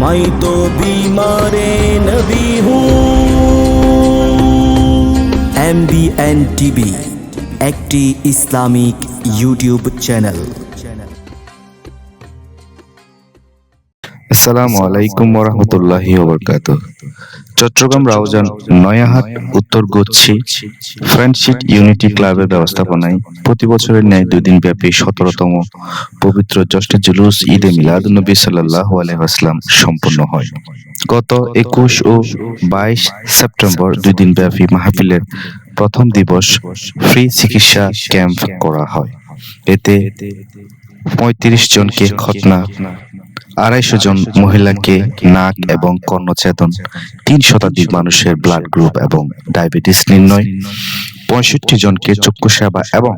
मैं तो बीमार नबी हूँ एम बी एन টিভি একটি ইসলামিক ইউটিউব চ্যানেল আসসালামু আলাইকুম ওরহমতুল্লাহি ওবরকাত চট্টগ্রাম, রাউজান, নয়াহাট, উত্তর গুচ্ছি, ফ্রেন্ডশিপ ইউনিটি ক্লাবের ব্যবস্থাপনায় প্রতি বছরের ন্যায় দুই দিন ব্যাপী সতেরোতম পবিত্র জ্যৈষ্ঠ জুলুস ঈদে মিলাদ নবী সাল্লাহ আলহাম সম্পন্ন হয়। গত একুশ ও বাইশ সেপ্টেম্বর দুই দিন ব্যাপী মাহফিলের প্রথম দিবস ফ্রি চিকিৎসা ক্যাম্প করা হয়। এতে পঁয়ত্রিশ জনকে খতনা আড়াইশো জন মহিলাকে নাক এবং কর্ণছেদন তিন শতাধিক মানুষের ব্লাড গ্রুপ এবং ডায়াবেটিস নির্ণয় পঁয়ষট্টি জনকে চক্ষু সেবা এবং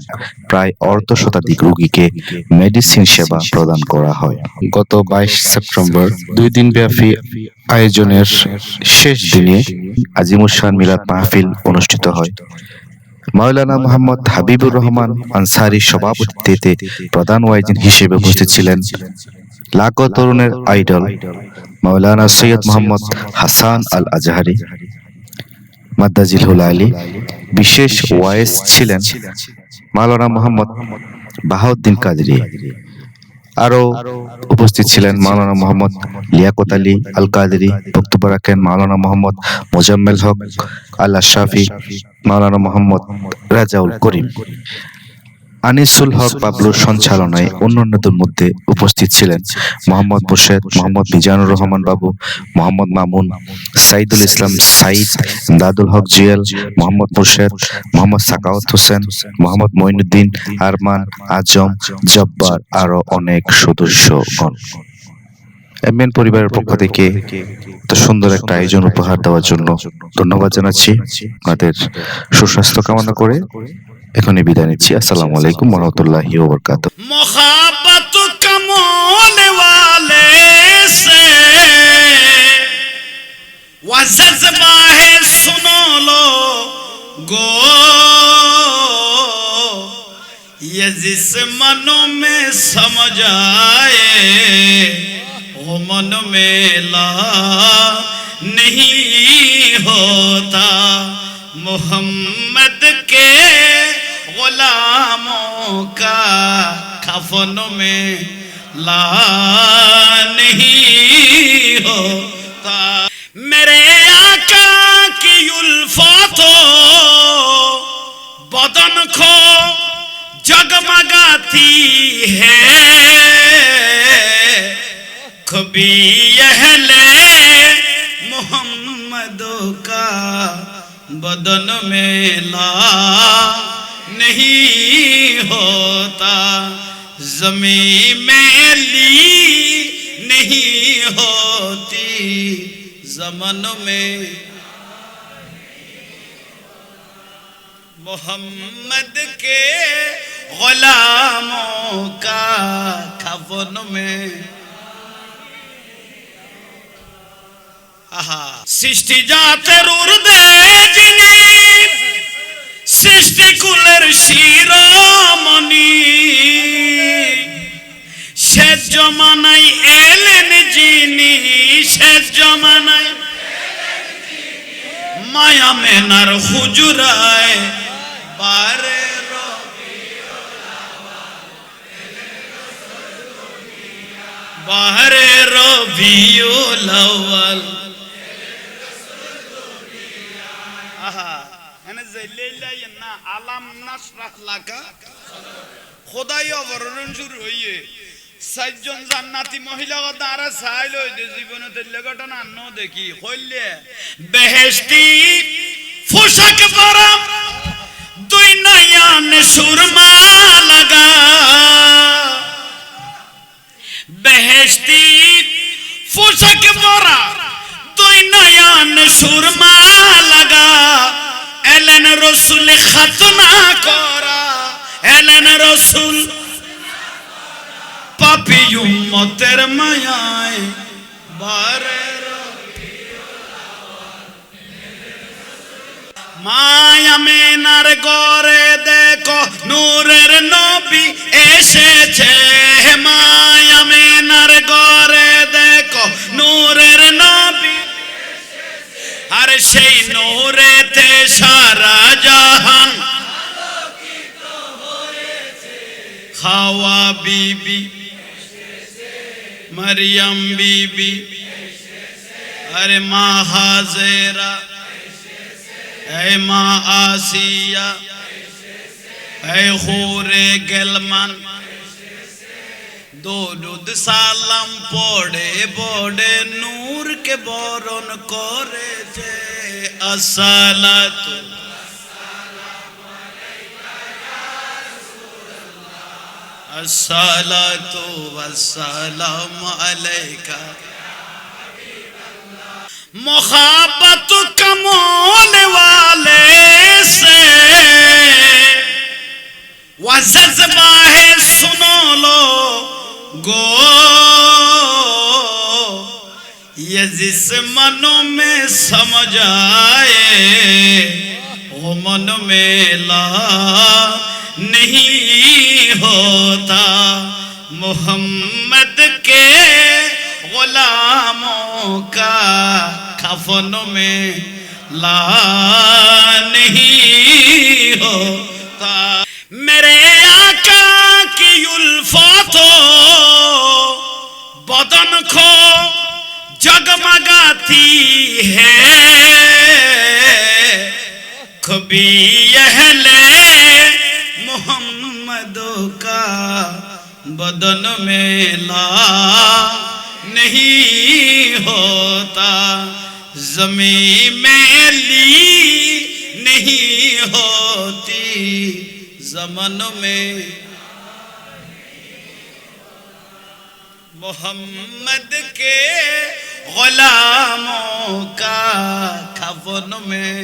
প্রায় অর্ধ শতাধিক রোগীকে মেডিসিন সেবা প্রদান করা হয়। গত বাইশ সেপ্টেম্বর দুই দিন ব্যাপী আয়োজনের শেষ দিনে আজিমুসান মিলাদ মাহফিল অনুষ্ঠিত হয়। মাওলানা মোহাম্মদ হাবিবুর রহমান আনসারি সভাপতিত্বে প্রধান ওয়াইজিন হিসেবে উপস্থিত ছিলেন। লাখো তরুণের আইডল মাওলানা সৈয়দ মোহাম্মদ হাসান আল আজহারি মাদ্দাজিল হুল আলী বিশেষ ওয়াইস ছিলেন মাওলানা মোহাম্মদ বাহাউদ্দিন কাদরি। আরও উপস্থিত ছিলেন মাওলানা মোহাম্মদ লিয়াকত আলী আল কাদেরি বক্তব্য রাখেন মাওলানা মোহাম্মদ মোজাম্মেল হক আল শাফি মাওলানা মোহাম্মদ রাজাউল করিম। আনিসুল হক বাবলুর সঞ্চালনায় অন্যান্যদের মধ্যে উপস্থিত ছিলেন মোহাম্মদ মুর্শেদ মোহাম্মদ মিজানুর রহমান বাবু মোহাম্মদ মামুন সাইদুল ইসলাম সাইদ দাদুল হক জুয়েল মোহাম্মদ মুর্শেদ মোহাম্মদ সাকাওয়াত হোসেন মোহাম্মদ মঈনুদ্দিন আরমান আজম জব্বার আরও অনেক সদস্যগণ। এমএন পরিবারের পক্ষ থেকে এত সুন্দর একটা আয়োজন উপহার দেওয়ার জন্য ধন্যবাদ জানাচ্ছি। আপনাদের সুস্বাস্থ্য কামনা করে এখনই বিদায় নিচ্ছি। আসসালামু আলাইকুম রহমতুল্লাহি ওবরকাত মহাবত কমোনে والے سے وہ جذبہ سنو لو گو یہ جس منوں میں سمجھ آئے وہ من میں لا نہیں ہوتا محمد کے غلاموں کا کفن میں لا نہیں ہوتا۔ میرے آقا کی الفاتوں بدن کو جگمگاتی ہے۔ کبھی اہل محمد کا بدن میں لا نہیں ہوتا۔ زمین میں لی نہیں ہوتی۔ زمن میں محمد کے غلاموں کا کھون میں۔ سشتی جاتے رور دے۔ মায়া মেনার হুজুরায়। বারে বাহারে রবিউল আউয়াল। আহা, এনে যাইলে না আলাম নাসরাহ লাকা। খোদাই অবরণ শুরু হইয়ে। চারজন জান্নাতি মহিলা কথা আর চাই লই জীবনে তেলে ঘটনা আন্ন দেখি হইলে বেহেশতি, পোশাক পরা, দুই নয়ান সুরমা লাগা। বেহেশতি, পোশাক পরা, দুই নয়ন সুরমা লাগা। এলেন রসুল খাতনা করা, এলেন রসুল নবী উম্মতের মায়ায়। বারে মায়ামিনার গরে দেখো, নূরের নবী এসেছে। মায়ামিনার গরে দেখো, নূরের নবী আর সেই নূরেতে সারা জাহান খাওয়া বিবি مریم بی بی ارے ماں حاضرہ، اے ماں آسیہ، اے خور گلمن۔ درود سالم پڑے بڑے نور کے بورن کرے جے اصالت الصلاة والسلام عليك. محبت کمول والے سے وہ جذبہ ہے سنو لو گو یہ جس منوں میں سمجھ آئے وہ من میں لا نہیں نہیں ہوتا محمد کے غلاموں کا کفن میں لا نہیں ہوتا۔ میرے آقا کی الفاتوں بدن کو جگمگاتی ہے۔ کبھی بدن میلا نہیں ہوتا، زمین میلی نہیں ہوتی، زمن میں محمد کے غلاموں کا کھون میں